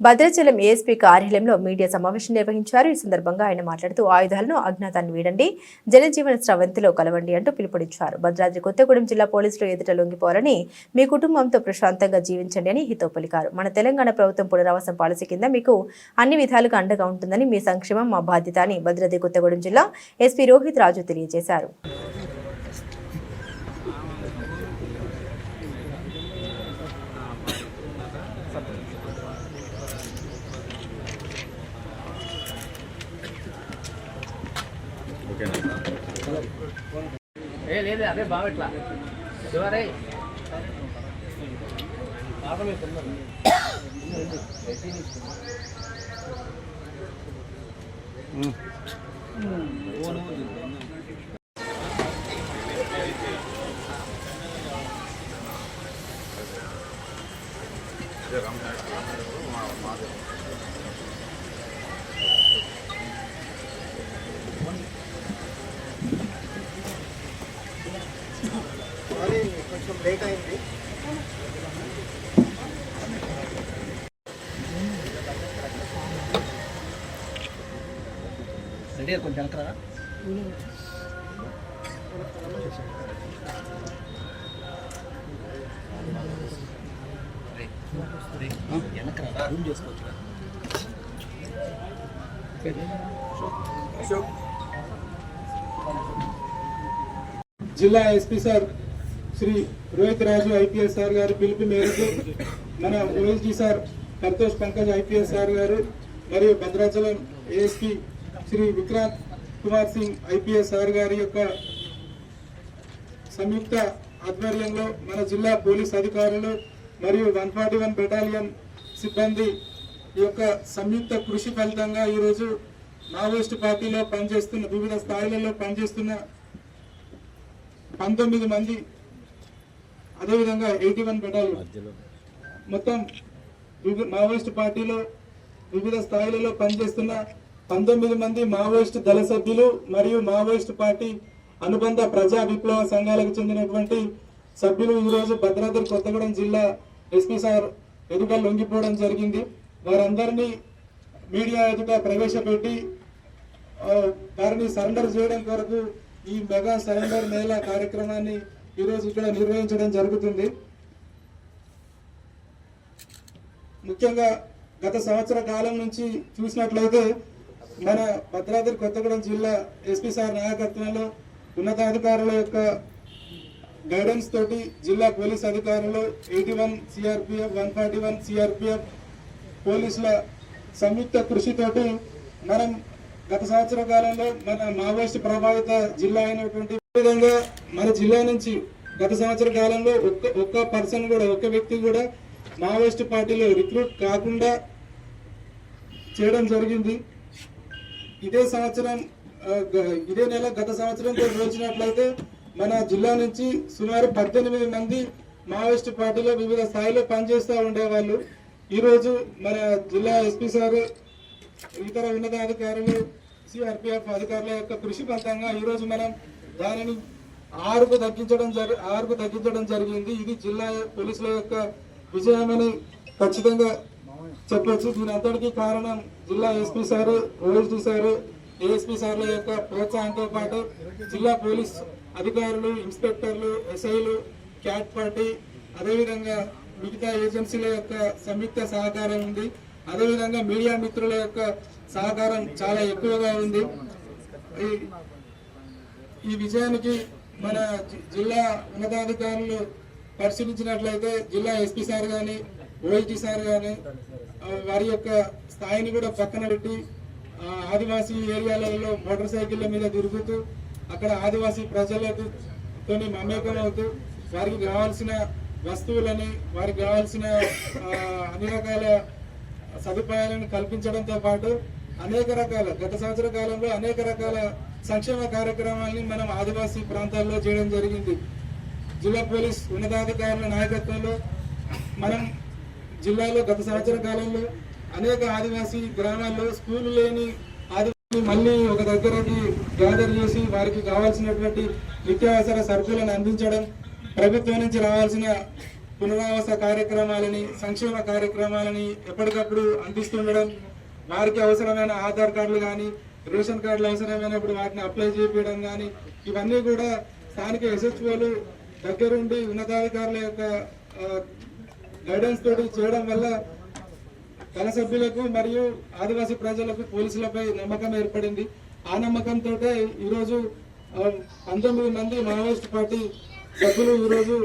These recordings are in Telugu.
భద్రాచలం ఏఎస్పీ కార్యాలయంలో మీడియా సమావేశం నిర్వహించారు. ఈ సందర్భంగా ఆయన మాట్లాడుతూ ఆయుధాలను అజ్ఞాతాన్ని వీడండి జనజీవన స్రవంతిలో కలవండి అంటూ పిలుపునిచ్చారు. భద్రాద్రి కొత్తగూడెం జిల్లా పోలీసులు ఎదుట లొంగిపోవాలని మీ కుటుంబంతో ప్రశాంతంగా జీవించండి అని హితో పలికారు. మన తెలంగాణ ప్రభుత్వం పునరావాసం పాలసీ కింద మీకు అన్ని విధాలుగా అండగా ఉంటుందని మీ సంక్షేమం మా బాధ్యత అని భద్రాద్రి కొత్తగూడెం జిల్లా ఎస్పీ రోహిత్ రాజు తెలియజేశారు. ఏ లేదు అదే బాగా ఇట్లా. శివరే అది రెడీ కొంచెం వెనకరా వెనకరా రూమ్ చేసుకోవచ్చు జిల్లా SP sir Shri Rohit Raju IPS sir గారి పిలుపు మేరకు మన OSD sir Santosh Pankaj IPS sir గారు మరియు Bhadrachalam ASP Shri Vikrant Kumar Singh IPS sir గారి యొక్క సంయుక్త ఆధ్వర్యంలో మన జిల్లా పోలీస్ అధికారులు మరియు వన్ ఫార్టీ వన్ బెటాలియన్ సిబ్బంది ఈ యొక్క సంయుక్త కృషి ఫలితంగా ఈరోజు మావోయిస్ట్ పార్టీలో పనిచేస్తున్న వివిధ స్థాయిలలో పనిచేస్తున్న పంతొమ్మిది మంది అదేవిధంగా ఎయిటీ వన్ బెటాలియన్. మొత్తం మావోయిస్ట్ పార్టీలో వివిధ స్థాయిలలో పనిచేస్తున్న పంతొమ్మిది మంది మావోయిస్ట్ దళ సభ్యులు మరియు మావోయిస్ట్ పార్టీ అనుబంధ ప్రజా విప్లవ సంఘాలకు చెందినటువంటి సభ్యులు ఈరోజు భద్రాద్రి కొత్తగూడెం జిల్లా ఎస్పీ సార్ ఎదుట లొంగిపోవడం జరిగింది. వారందరినీ మీడియా ఎదుట ప్రవేశపెట్టి వారిని సరెండర్ చేయడం కొరకు ఈ మెగా సరెండర్ మేళా కార్యక్రమాన్ని ఈరోజు ఇక్కడ నిర్వహించడం జరుగుతుంది. ముఖ్యంగా గత సంవత్సర కాలం నుంచి చూసినట్లయితే మన భద్రాద్రి కొత్తగూడెం జిల్లా ఎస్పీ సార్ నాయకత్వంలో ఉన్నతాధికారుల యొక్క గైడెన్స్ తోటి జిల్లా పోలీస్ అధికారులు eighty one CRPF one forty one CRPF పోలీసుల సంయుక్త కృషితోటి మనం గత సంవత్సర కాలంలో మన మావోయిస్ట్ ప్రభావిత జిల్లా అయినటువంటి విధంగా మన జిల్లా నుంచి గత సంవత్సర కాలంలో ఒక్క ఒక్క పర్సన్ కూడా ఒక్క వ్యక్తి కూడా మావోయిస్ట్ పార్టీలో రిక్రూట్ కాకుండా చేయడం జరిగింది. ఇదే సంవత్సరం ఇదే నెల గత సంవత్సరంతో పోల్చినట్లయితే మన జిల్లా నుంచి సుమారు పద్దెనిమిది మంది మావోయిస్ట్ పార్టీలో వివిధ స్థాయిలో పనిచేస్తూ ఉండేవాళ్ళు. ఈరోజు మన జిల్లా ఎస్పీ సార్ ఇతర ఉన్నతాధికారులు సిఆర్పిఎఫ్ అధికారుల యొక్క కృషి ఫలితంగా ఈరోజు మనం దానిని ఆరుకు తగ్గించడం జరి ఆరుకు తగ్గించడం జరిగింది. ఇది జిల్లా పోలీసుల యొక్క విజయమని ఖచ్చితంగా చెప్పొచ్చు. దీని అంతటికీ కారణం జిల్లా SP sir OSD sir ASP సార్ల యొక్క ప్రోత్సాహంతో పాటు జిల్లా పోలీస్ అధికారులు ఇన్స్పెక్టర్లు ఎస్ఐలు క్యాట్ పార్టీ అదేవిధంగా మిగతా ఏజెన్సీల యొక్క సంయుక్త సహకారం ఉంది. అదేవిధంగా మీడియా మిత్రుల యొక్క సహకారం చాలా ఎక్కువగా ఉంది. ఈ- విజయానికి మన జిల్లా ఉన్నతాధికారులు పరిశీలించినట్లయితే జిల్లా ఎస్పీ సార్ కానీ ఓఎస్డి సార్ కానీ వారి యొక్క స్థాయిని కూడా పక్కన పెట్టి ఆదివాసీ ఏరియాలలో మోటార్ సైకిళ్ళ మీద తిరుగుతూ అక్కడ ఆదివాసీ ప్రజలకు తోని మమేకం అవుతూ వారికి కావాల్సిన వస్తువులని వారికి కావాల్సిన అన్ని రకాల సదుపాయాలను కల్పించడంతో పాటు అనేక రకాల గత సంవత్సర కాలంలో అనేక రకాల సంక్షేమ కార్యక్రమాలని మనం ఆదివాసీ ప్రాంతాల్లో చేయడం జరిగింది. జిల్లా పోలీస్ ఉన్నతాధికారుల నాయకత్వంలో మనం జిల్లాలో గత సంవత్సర కాలంలో అనేక ఆదివాసీ గ్రామాల్లో స్కూల్ లేని ఆదివాసీ మళ్ళీ ఒక దగ్గరకి గ్యాదర్ చేసి వారికి కావాల్సినటువంటి నిత్యావసర సరుకులను అందించడం ప్రభుత్వం నుంచి రావాల్సిన పునరావాస కార్యక్రమాలని సంక్షేమ కార్యక్రమాలని ఎప్పటికప్పుడు అందిస్తుండడం వారికి అవసరమైన ఆధార్ కార్డులు కానీ రేషన్ కార్డులు అవసరమైనప్పుడు వాటిని అప్లై చేయించడం కానీ ఇవన్నీ కూడా స్థానిక ఎస్హెచ్ఓలు దగ్గరుండి ఉన్నతాధికారుల యొక్క గైడెన్స్ తోటి చేయడం వల్ల తన సభ్యులకు మరియు ఆదివాసీ ప్రజలకు పోలీసులపై నమ్మకం ఏర్పడింది. ఆ నమ్మకంతో ఈరోజు పంతొమ్మిది మంది మావోయిస్ట్ పార్టీ సభ్యులు ఈరోజు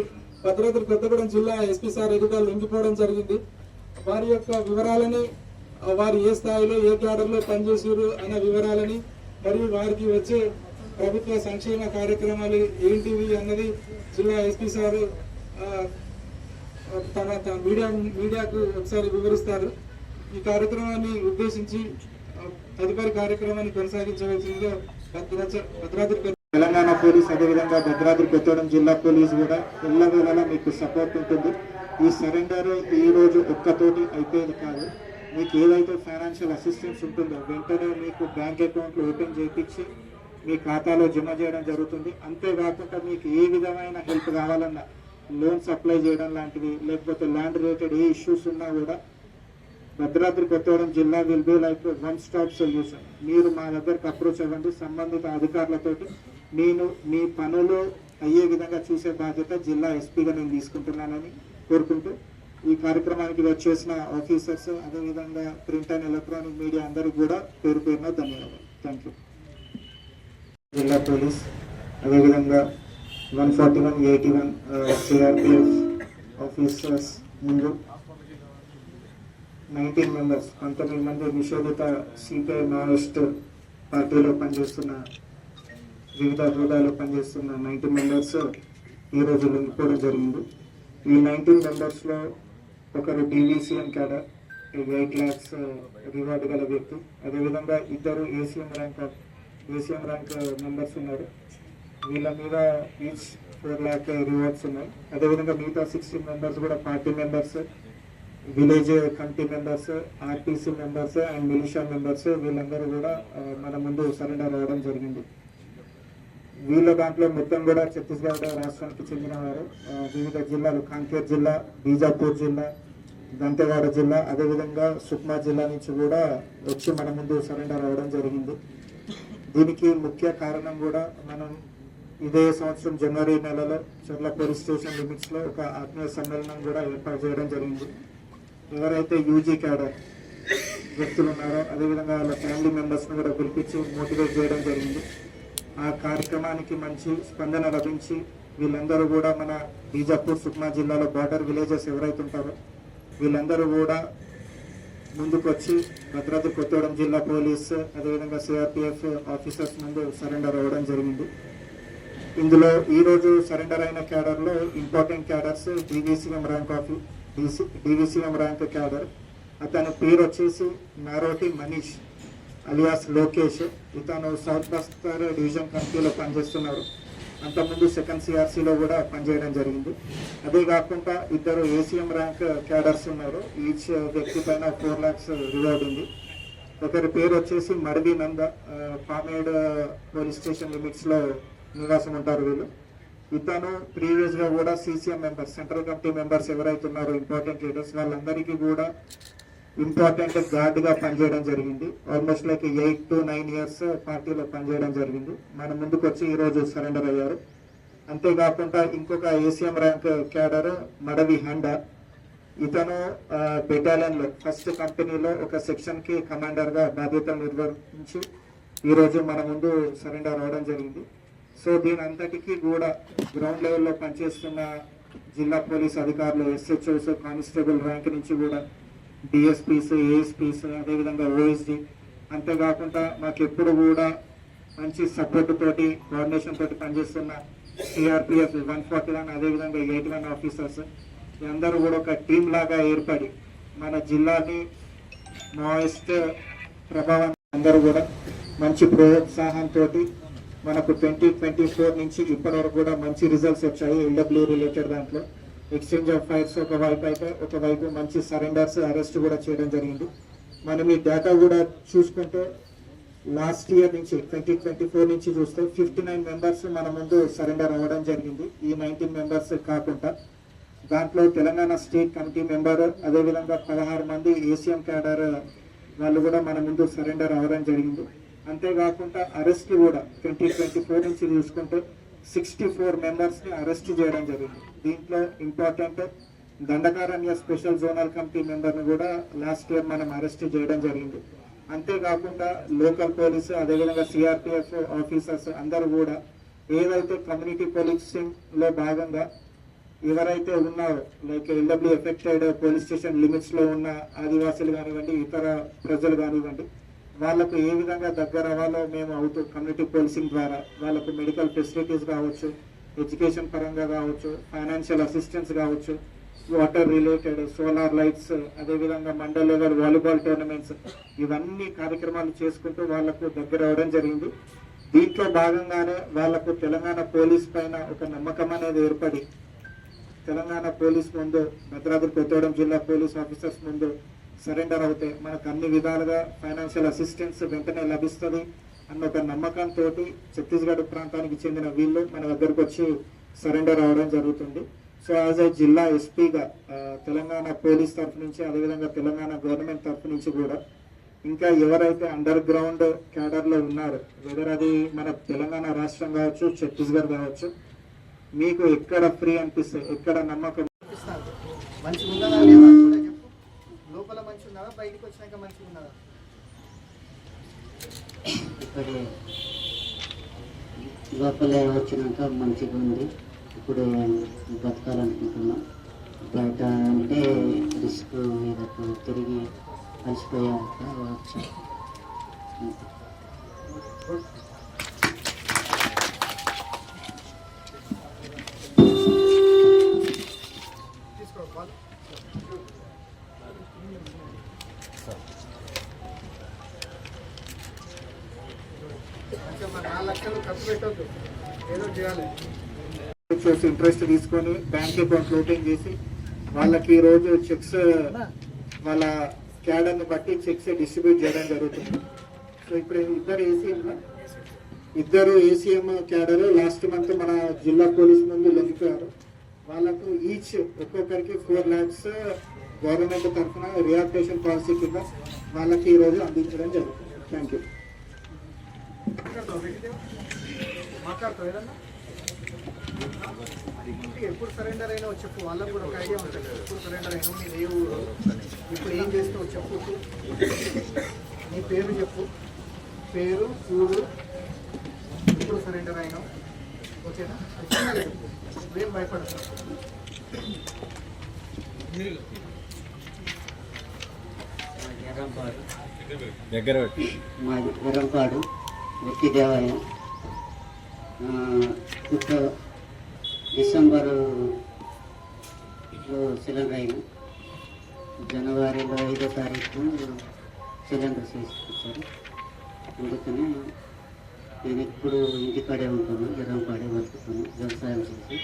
భద్రాద్రి కొత్తగూడెం జిల్లా ఎస్పీ సార్ ఎదుట లొంగిపోవడం జరిగింది. వారి యొక్క వివరాలని వారు ఏ స్థాయిలో ఏ క్యాడర్లో పనిచేసారు అన్న వివరాలని మరియు వారికి వచ్చే ప్రభుత్వ సంక్షేమ కార్యక్రమాలు ఏంటివి అన్నది జిల్లా ఎస్పీ సార్ తన మీడియా మీడియాకు ఒకసారి వివరిస్తారు. ఈ కార్యక్రమాన్ని ఉద్దేశించి తదుపరి కార్యక్రమాన్ని కొనసాగించవలసిందిగా భద్రాద్రి తెలంగాణ పోలీస్ అదేవిధంగా భద్రాద్రి కొత్తగూడెం జిల్లా పోలీస్ కూడా ఎల్లవేళలా మీకు సపోర్ట్ ఉంటుంది. ఈ సరెండర్ ఈ రోజు ఒక్కతోటి అయిపోయేది కాదు. మీకు ఏదైతే ఫైనాన్షియల్ అసిస్టెన్స్ ఉంటుందో వెంటనే మీకు బ్యాంక్ అకౌంట్లు ఓపెన్ చేయించి మీ ఖాతాలో జమ చేయడం జరుగుతుంది. అంతేకాకుండా మీకు ఏ విధమైన హెల్ప్ కావాలన్నా లోన్స్ అప్లై చేయడం లాంటివి లేకపోతే ల్యాండ్ రిలేటెడ్ ఏ ఇష్యూస్ ఉన్నా కూడా భద్రాద్రి కొత్తగూడెం జిల్లా will be like one stop solution మీరు మా దగ్గరకు అప్రోచ్ అవ్వండి. సంబంధిత అధికారులతోటి నేను మీ పనులు అయ్యే విధంగా చూసే బాధ్యత జిల్లా ఎస్పీగా నేను తీసుకుంటున్నానని కోరుకుంటూ ఈ కార్యక్రమానికి వచ్చేసిన ఆఫీసర్స్ అదేవిధంగా ప్రింట్ అండ్ ఎలక్ట్రానిక్ మీడియా అందరికీ కూడా పేరు పేరున ధన్యవాదాలు. థ్యాంక్ యూ జిల్లా పోలీస్ అదేవిధంగా one forty one eighty one CRPF officers ముందు నైన్టీన్ మెంబర్స్ పంతొమ్మిది మంది నిషేధిత సిపిఐ మావోయిస్ట్ పార్టీలో పనిచేస్తున్న వివిధ హోదాలో పనిచేస్తున్న నైన్టీన్ మెంబర్స్ ఈరోజు లొంగిపోవడం జరిగింది. ఈ నైన్టీన్ మెంబర్స్లో ఒకరు DVCM cadre eight lakhs reward గల వ్యక్తి. అదేవిధంగా ఇద్దరు ACM rank ACM rank members ఉన్నారు. వీళ్ళ మీద ఈచ్ ఫోర్ రివార్డ్స్ ఉన్నాయి. అదేవిధంగా మిగతా సిక్స్టీన్ మెంబర్స్ కూడా party members village committee members RTC members and militia members వీళ్ళందరూ కూడా uh, మన ముందు సరెండర్ అవ్వడం జరిగింది. వీళ్ళ దాంట్లో మొత్తం కూడా ఛత్తీస్గఢ్ రాష్ట్రానికి చెందిన వారు వివిధ జిల్లాలు కాంకేర్ జిల్లా బీజాపూర్ జిల్లా దంతెవాడ జిల్లా అదేవిధంగా సుక్మా జిల్లా నుంచి కూడా వచ్చి మన ముందు సరెండర్ అవ్వడం జరిగింది. దీనికి ముఖ్య కారణం కూడా మనం ఇదే సంవత్సరం జనవరి నెలలో చర్ల పోలీస్ స్టేషన్ లిమిట్స్లో ఒక ఆత్మీయ సమ్మేళనం కూడా ఏర్పాటు చేయడం జరిగింది. ఎవరైతే యూజీ క్యాడర్ వ్యక్తులు ఉన్నారో అదేవిధంగా వాళ్ళ ఫ్యామిలీ మెంబర్స్ని కూడా పిలిపించి మోటివేట్ చేయడం జరిగింది. ఆ కార్యక్రమానికి మంచి స్పందన లభించి వీళ్ళందరూ కూడా మన బీజాపూర్ సుక్మా జిల్లాలో బార్డర్ విలేజెస్ ఎవరైతే ఉంటారో వీళ్ళందరూ కూడా ముందుకు వచ్చి భద్రాద్రి కొత్తగూడెం జిల్లా పోలీస్ అదేవిధంగా సిఆర్పిఎఫ్ ఆఫీసర్స్ ముందు సరెండర్ అవ్వడం జరిగింది. ఇందులో ఈ రోజు సరెండర్ అయిన క్యాడర్లో important cadres DVCM rank of DVCM rank cadre అతని పేరు వచ్చేసి నారోటి మనీష్ అలియాస్ లోకేష్. ఇతను సౌత్ బస్తర్ డివిజన్ కమిటీలో పనిచేస్తున్నారు. అంతకుముందు సెకండ్ సిఆర్సీలో కూడా పనిచేయడం జరిగింది. అదే కాకుండా ఇద్దరు ఏసీఎం ర్యాంక్ క్యాడర్స్ ఉన్నారు. ఈచ్ వ్యక్తి పైన ఫోర్ ల్యాక్స్ రివార్డ్ ఉంది. ఒకరి పేరు వచ్చేసి మడిది నంద పామేడ్ పోలీస్ స్టేషన్ లిమిట్స్లో నివాసం ఉంటారు వీళ్ళు. ఇతను ప్రీవియస్గా కూడా CCM members central committee members ఎవరైతే ఉన్నారో ఇంపార్టెంట్ లీడర్స్ వాళ్ళందరికీ కూడా ఇంపార్టెంట్ గార్డ్గా పనిచేయడం జరిగింది. Almost like eight to nine years పార్టీలో పనిచేయడం జరిగింది. మన ముందుకు వచ్చి ఈ రోజు సరెండర్ అయ్యారు. అంతేకాకుండా ఇంకొక ACM rank cadre Madavi Handa. ఇతను బెటాలియన్లో ఫస్ట్ కంపెనీలో ఒక సెక్షన్కి కమాండర్గా బాధ్యతలు నిర్వహించి ఈ రోజు మన ముందు సరెండర్ అవడం జరిగింది. సో దీని అంతటికీ కూడా గ్రౌండ్ లెవెల్లో పనిచేస్తున్న జిల్లా పోలీస్ అధికారులు ఎస్హెచ్ఓస్ కానిస్టేబుల్ ర్యాంక్ నుంచి కూడా డిఎస్పీస్ ఏఎస్పీస్ అదేవిధంగా ఓఎస్డి అంతేకాకుండా మాకు ఎప్పుడు కూడా మంచి సపోర్ట్ తోటి కోఆర్డినేషన్ తోటి పనిచేస్తున్న సిఆర్పిఎఫ్ వన్ ఫార్టీ వన్ అదేవిధంగా ఎయిట్ వన్ ఆఫీసర్స్ అందరూ కూడా ఒక టీం లాగా ఏర్పడి మన జిల్లాని మాయిస్ట్ ప్రభావం అందరూ కూడా మంచి ప్రోత్సాహంతో మనకు ట్వంటీ ట్వంటీ ఫోర్ నుంచి ఇప్పటి వరకు కూడా మంచి రిజల్ట్స్ వచ్చాయి ఎల్డబ్ల్యూ రిలేటెడ్ దాంట్లో. ఎక్స్చేంజ్ ఆఫ్ ఫైర్స్ ఒకవైపు అయితే ఒకవైపు మంచి సరెండర్స్ అరెస్ట్ కూడా చేయడం జరిగింది. మనం ఈ డేటా కూడా చూసుకుంటే లాస్ట్ ఇయర్ నుంచి ట్వంటీ ట్వంటీ ఫోర్ నుంచి చూస్తే ఫిఫ్టీ నైన్ మెంబర్స్ మన ముందు సరెండర్ అవ్వడం జరిగింది. ఈ నైన్టీన్ మెంబర్స్ కాకుండా దాంట్లో తెలంగాణ స్టేట్ కమిటీ మెంబర్ అదేవిధంగా పదహారు మంది ఏసీఎం క్యాడర్ వాళ్ళు కూడా మన ముందు సరెండర్ అవ్వడం జరిగింది. అంతేకాకుండా అరెస్ట్ కూడా ట్వంటీ ట్వంటీ ఫోర్ నుంచి చూసుకుంటే సిక్స్టీ ఫోర్ మెంబర్స్ని అరెస్ట్ చేయడం జరిగింది. దీంట్లో important Dandakaranya special zonal committee మెంబర్ని కూడా లాస్ట్ ఇయర్ మనం అరెస్ట్ చేయడం జరిగింది. అంతేకాకుండా లోకల్ పోలీసు అదేవిధంగా సిఆర్పిఎఫ్ ఆఫీసర్స్ అందరూ కూడా ఏదైతే కమ్యూనిటీ పోలీసింగ్లో భాగంగా ఎవరైతే ఉన్నారో like LW affected police station లిమిట్స్లో ఉన్న ఆదివాసులు కానివ్వండి ఇతర ప్రజలు కానివ్వండి వాళ్ళకు ఏ విధంగా దగ్గర అవ్వాలో మేము అవుతూ కమ్యూనిటీ పోలీసింగ్ ద్వారా వాళ్ళకు మెడికల్ ఫెసిలిటీస్ కావచ్చు ఎడ్యుకేషన్ పరంగా కావచ్చు ఫైనాన్షియల్ అసిస్టెన్స్ కావచ్చు వాటర్ రిలేటెడ్ సోలార్ లైట్స్ అదేవిధంగా మండల్ లెవెల్ వాలీబాల్ టోర్నమెంట్స్ ఇవన్నీ కార్యక్రమాలు చేసుకుంటూ వాళ్ళకు దగ్గర అవ్వడం జరిగింది. దీంట్లో భాగంగానే వాళ్ళకు తెలంగాణ పోలీస్ పైన ఒక నమ్మకం అనేది ఏర్పడి తెలంగాణ పోలీస్ ముందు భద్రాద్రి కొత్తగూడెం జిల్లా పోలీస్ ఆఫీసర్స్ ముందు సరెండర్ అవుతే మనకు అన్ని విధాలుగా ఫైనాన్షియల్ అసిస్టెన్స్ వెంటనే లభిస్తుంది అన్న ఒక నమ్మకంతో ఛత్తీస్గఢ్ ప్రాంతానికి చెందిన వీళ్ళు మన దగ్గరకు వచ్చి సరెండర్ అవ్వడం జరుగుతుంది. సో యాజ్ ఏ జిల్లా ఎస్పీగా తెలంగాణ పోలీస్ తరఫు నుంచి అదేవిధంగా తెలంగాణ గవర్నమెంట్ తరఫు నుంచి కూడా ఇంకా ఎవరైతే అండర్ గ్రౌండ్ క్యాడర్లో ఉన్నారో వెదర్ అది మన తెలంగాణ రాష్ట్రం కావచ్చు ఛత్తీస్గఢ్ కావచ్చు మీకు ఎక్కడ ఫ్రీ అనిపిస్తుంది ఎక్కడ నమ్మకం చూపిస్తాను మంచిగా ఉన్నదా బయటకు మంచిగా బయటికి వచ్చినాక మంచిగా ఉన్నదా లోపల వచ్చినాక మంచిగా ఉంది. ఇప్పుడు బతకాలనుకుంటున్నాం. బయట అంటే రిస్క్ ఏదో తిరిగి కలిసిపోయాక వచ్చా. ఏదో చేయాలి చేసి ఇంట్రెస్ట్ తీసుకొని బ్యాంక్ అకౌంట్ ఓపెన్ చేసి వాళ్ళకి ఈ రోజు చెక్స్ వాళ్ళ క్యాడర్ని బట్టి చెక్స్ డిస్ట్రిబ్యూట్ చేయడం జరుగుతుంది. సో ఇప్పుడు ఇద్దరు ఏసీఎం ఇద్దరు ఏసీఎం క్యాడర్ లాస్ట్ మంత్ మన జిల్లా పోలీస్ ముందు లొంగిపోయారు వాళ్ళకు ఈచ్ ఒక్కొక్కరికి ఫోర్ ల్యాక్స్ గవర్నమెంట్ తరఫున రియాక్టేషన్ పాలసీ కింద వాళ్ళకి ఈ రోజు అందించడం జరుగుతుంది. థ్యాంక్ యూ ఎప్పుడు సరెండర్ అయినావు చెప్పు వాళ్ళకు కూడా ఒక ఐడియా ఉంటుంది. ఎప్పుడు సరెండర్ అయినావు నేను ఏ ఊరు ఇప్పుడు ఏం చేస్తావు చెప్పు. నీ పేరు చెప్పు. పేరు ఊరు ఎప్పుడు సరెండర్ అయినావు? ఓకేనా? చెప్పు. ఏం భయపడదు మాది వరంపాడు వ్యక్తి దేవాలయం ఇప్పుడు డిసెంబర్ సిలిండర్ అయిన జనవరిలో ఐదో తారీఖు సిలిండర్ తీసుకొచ్చారు. అందుకని నేను ఎప్పుడు ఇంటికాడే ఉంటాను జరంపాడే బతుకుతాను వ్యవసాయం చేసి.